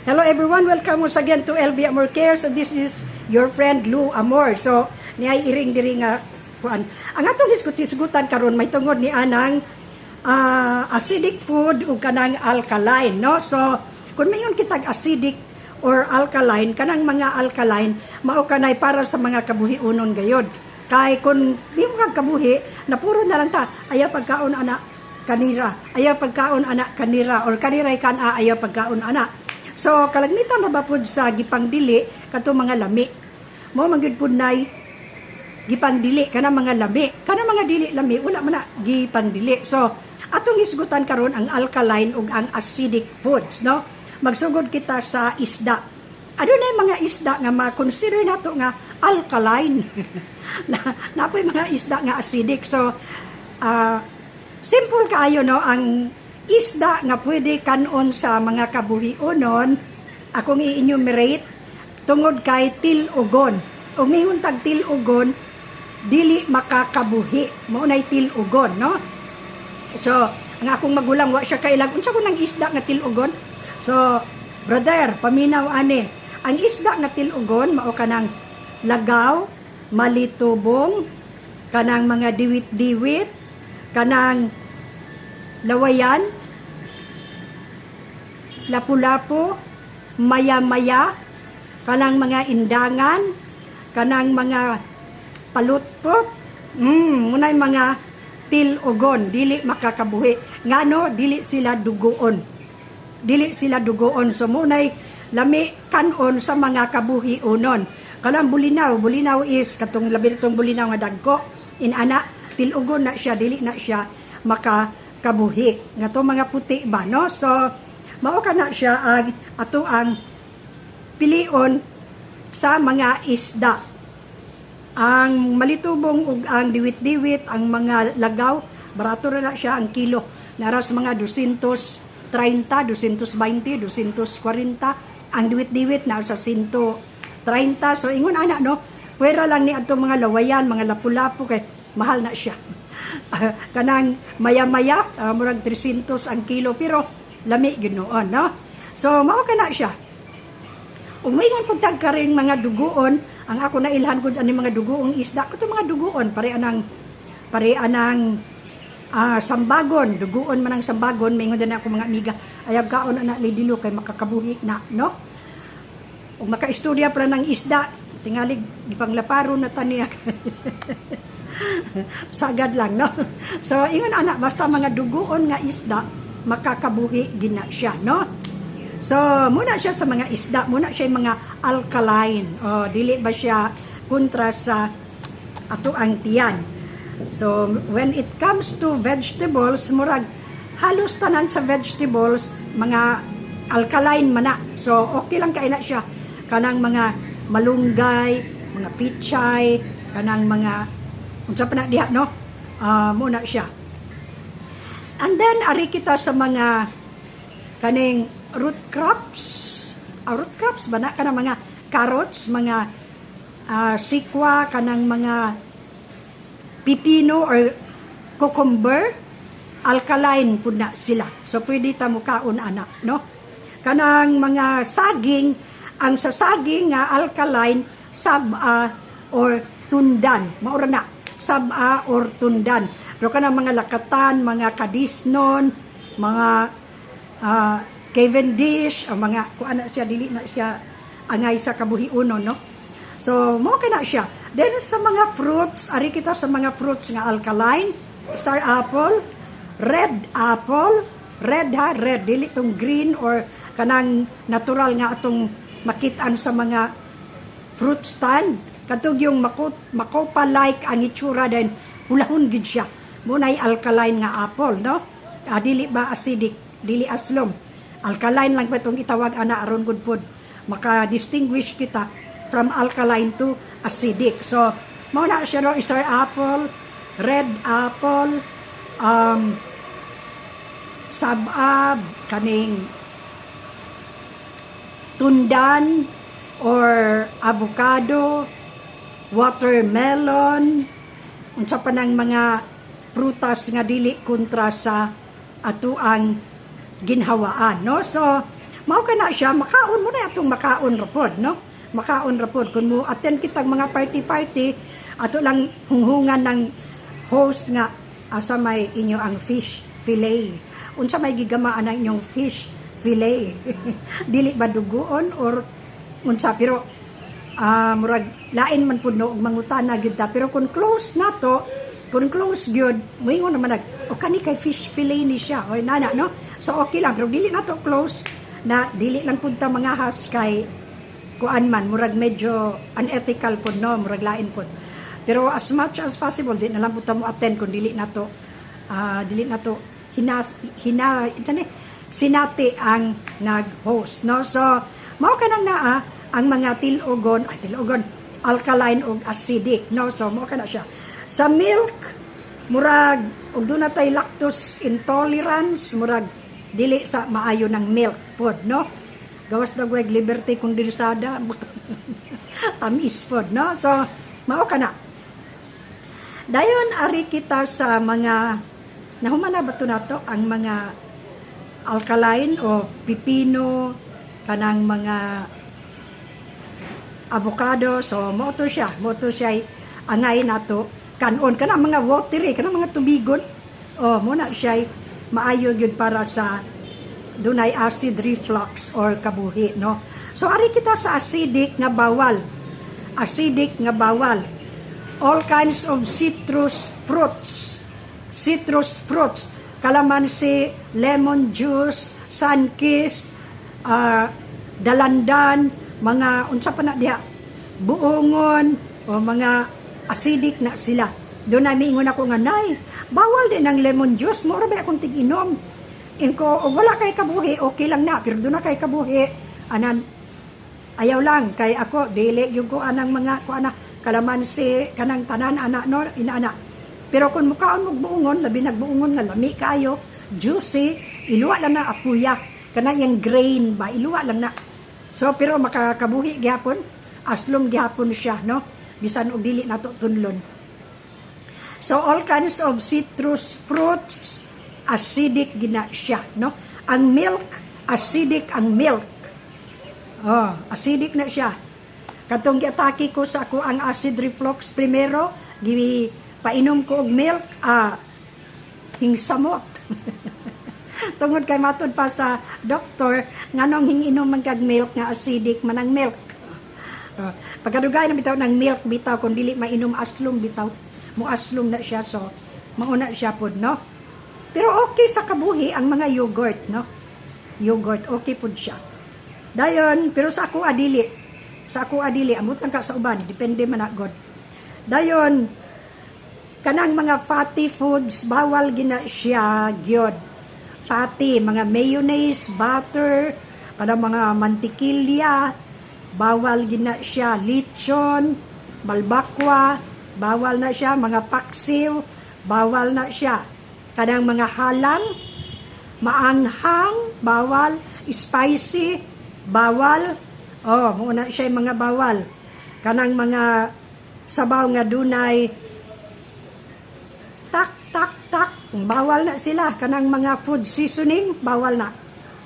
Hello everyone, welcome once again to LB Amor Cares. And this is your friend Lou Amor. So, niyay iring diri nga kuan. Ang atong hisgot-hisgutan karon may tungod ni anang ah, acidic food ug kanang alkaline, no? So, kung mayon kitag acidic or alkaline, kanang mga alkaline mao kanay para sa mga kabuhiunon gayod. Kay kung di mo kag kabuhi, na puro na lang ta, ayaw pagkaon ana kanira, ayaw pagkaon ana kanira or kaniray kan a ayaw pagkaon ana. So kalagmitan na ba pud sa gipangdili kato mga lami. Mo mangyud pud nay gipangdili kana mga lami. Kana mga dili lami wala man na gipangdili. So atong isgutan karon ang alkaline ug ang acidic foods, no? Magsugod kita sa isda. Ano na yung mga isda nga ma-consider nato nga alkaline. na napoy mga isda nga acidic. So ah, simple kaayo no ang isda nga pwede kanon sa mga kabuhionon akong i-enumerate tungod kay tilugon. O mayroon tag tilugon dili makakabuhi. Mao nay tilugon, no? So, ang akong magulang wa siya kailag unsa ko nang isda nga tilugon? So, brother, paminaw ani. Ang isda nga tilugon mao kanang lagaw, malitubong, kanang mga diwit-diwit, kanang lawayan, lapu-lapu, maya-maya, kanang mga indangan, kanang mga palutpot, mm, munay mga tilugon, dili makakabuhi. Ngano, dili sila dugoon. Dili sila dugoon. So munay lami kanon sa mga kabuhi unon. Kanang bulinaw, bulinaw is katong labi itong bulinaw nga dagko. Inana, tilugon na siya, dili na siya makakabuhi. Nga to mga puti ba, no? So, mao ka na siya ang ato ang pilion sa mga isda. Ang malitubong ug ang diwit-diwit, ang mga lagaw, barato na na siya ang kilo. Naras mga 230, 220, 240. Ang diwit-diwit na sa 130. So ingon ana no, pwera lang ni adto mga lawayan, mga lapu-lapu kay mahal na siya. kanang maya-maya, ah, murag 300 ang kilo pero lami ginoon no. So mao kana siya. Ug maingon pud tag karing mga duguon, ang ako na ilhan ko ani mga duguong isda, kato mga duguon pare anang pare anang ah, sambagon, duguon man ang sambagon, maingon din ako mga amiga, ayab kaon ana lidilo kay makakabuhi na, no? Ug makaistorya pa ng isda, tingalig gipanglaparo na taniya. Sagad lang, no? So, ingon anak, basta mga duguon nga isda, makakabuhi gina siya, no? So, muna siya sa mga isda, muna siya yung mga alkaline. O, dili ba siya kontra sa ato ang tiyan. So, when it comes to vegetables, murag halos tanan sa vegetables, mga alkaline mana. So, okay lang kay na siya. Kanang mga malunggay, mga pichay, kanang mga, unsa pa na diha, no? Ah, muna siya. And then, ari kita sa mga kaning root crops. Ah, root crops ba na? Kanang mga carrots, mga ah, sikwa, kanang mga pipino or cucumber, alkaline po na sila. So, pwede ta mo kaon anak, no? Kanang mga saging, ang sa saging nga alkaline, saba or tundan. Maura na, saba or tundan. Pero kanang mga lakatan, mga kadisnon, mga ah, Cavendish, o mga, kung ano siya, dili na siya angay sa kabuhiunon, no? So, mo na siya. Then, sa mga fruits, ari kita sa mga fruits nga alkaline, star apple, red apple, red ha, red, dili tong green or kanang natural nga atong makitaan sa mga fruit stand. Katug yung makot, makopa-like ang itsura din, hulahon gid siya. Munay alkaline nga apple, no? Ah, dili ba acidic, dili aslom. Alkaline lang pa itong itawag ana aron good food. Maka-distinguish kita from alkaline to acidic. So, mao na siya no, star apple, red apple, um, sabab, kaning tundan or avocado, watermelon, unsa pa ng mga prutas nga dili kontra sa atuang ginhawaan no? So mao ka na siya makaon mo na atong makaon rapod no? Makaon rapod kun mo attend kitag mga party party ato lang hunghungan ng host nga asa may inyo ang fish fillet. Unsa may gigamaan ang inyong fish fillet? Dili ba duguon or unsa? Pero ah murag lain man pud no og mangutana gyud pero kung close na to kung close gyud. Moingon naman nag o kani kay fish fillet ni siya. O nana no? So okay lang. Pero dili na to close na dili lang pud ta mga has kay kuan man. Murag medyo unethical pud no? Murag lain pud. Pero as much as possible di na lang pud ta mo attend kung dili na to ah, dili na to hinas hina itani sinati ang nag-host no? So mao kanang naa ang mga tilugon ay tilugon alkaline ug acidic no? So mao kana siya sa milk murag ug doon na tay lactose intolerance murag dili sa maayo ng milk pod no? Gawas na gweg liberty condensada tamis pod no? So mao kana dayon ari kita sa mga nahumana ba to nato ang mga alkaline o pipino kanang mga avocado so mo to siya mo to siya angay nato kanon kana mga watery kana mga tubigon oh mo na siya maayo gyud para sa dunay acid reflux or kabuhi no? So ari kita sa acidic nga bawal. Acidic nga bawal. All kinds of citrus fruits. Citrus fruits. Kalamansi lemon juice sunkist ah, dalandan mga unsa pa na diha? Buongon o mga acidic na sila doon na miingon ako nga nay bawal din ang lemon juice mo ba akong tig-inom Inko, o wala kay kabuhi, okay lang na. Pero doon na kay kabuhi, anan, ayaw lang. Kay ako, dili yung ko anang mga, ko ana, kalamansi, kanang tanan, ana, no, inaana. Pero kung mukhaon mo buungon, labi nagbuungon nga lami kayo, juicy, iluwa lang na apuya. Kana yung grain ba, iluwa lang na. So, pero makakabuhi gyapon, aslong gyapon siya, no? Bisan og dili nato tunlon. So, all kinds of citrus fruits, acidic gina siya, no? Ang milk, acidic ang milk. Oh, acidic na siya. Katong giatake ko sa ako ang acid reflux primero, gi painom ko og milk, ah, hingsamot. Tungod kay matod pa sa doktor, nganong hinginom man kag milk nga acidic man ang milk. Uh, pagkadugay na bitaw ng milk bitaw kung dili mainom aslong bitaw mo aslong na siya so mauna siya pod no pero okay sa kabuhi ang mga yogurt, no? Yogurt, okay po siya. Dayon, pero sa ako adili, sa ako adili, amot ka sa uban, depende man God. Dayon, kanang mga fatty foods, bawal gina siya, gyud. Fatty, mga mayonnaise, butter, kanang mga mantikilya, bawal gina siya, lechon, balbakwa, bawal na siya, mga paksiw, bawal na siya kanang mga halang, maanghang, bawal, spicy, bawal. Oh, muna siya mga bawal. Kanang mga sabaw nga dunay tak tak tak bawal na sila kanang mga food seasoning bawal na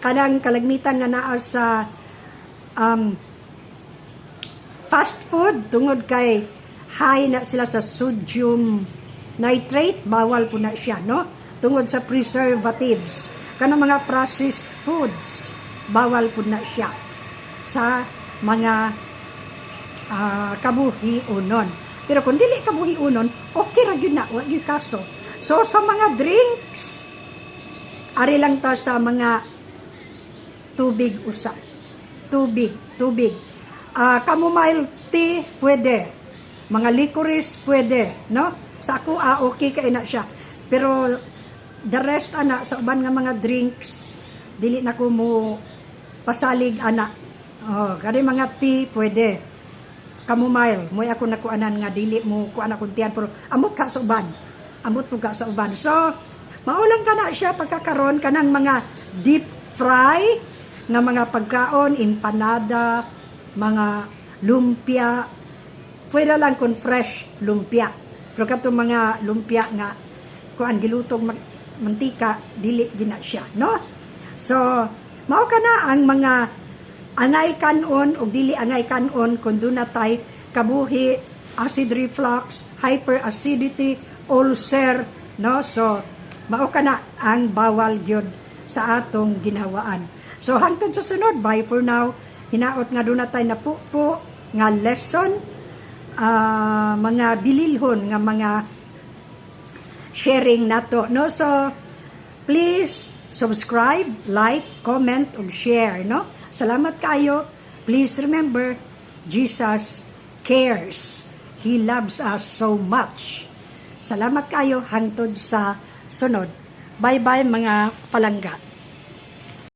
kanang kalagmitan nga naa sa um, fast food tungod kay high na sila sa sodium nitrate bawal po na siya no? Tungod sa preservatives. Kanang mga processed foods bawal po na siya sa mga uh, kabuhi unon. Pero kung dili kabuhi unon okay ra gyud na wa kaso. So sa mga drinks ari lang ta sa mga tubig usa. Tubig tubig uh, chamomile tea pwede. Mga licorice pwede no? Sa ako ah, okay kay na siya. Pero the rest ana sa uban nga mga drinks dili na ko mo pasalig ana. Oh kani mga tea pwede. Chamomile moy ako nakuanan nga dili mo kuan ako tiyan pero amot ka sa uban. Amot po ka sa uban. So maulang ka na siya pagkakaroon kanang mga deep fry nga mga pagkaon empanada mga lumpia pwede lang kung fresh lumpia pero kato mga lumpia nga kuan gilutong mag- mantika dili gina siya no so Mao ka na ang mga angay kanon o dili angay kanon kung doon na kabuhi, acid reflux, hyperacidity, ulcer, no? So, mao ka na ang bawal gyud sa atong ginhawaan. So, hangtod sa sunod, bye for now. Hinaot nga doon na na po, nga lesson, ah, mga bililhon nga mga sharing nato no? So please subscribe like comment ug share no? Salamat kayo. Please remember Jesus cares. He loves us so much. Salamat kayo. Hangtod sa sunod. Bye bye mga palangga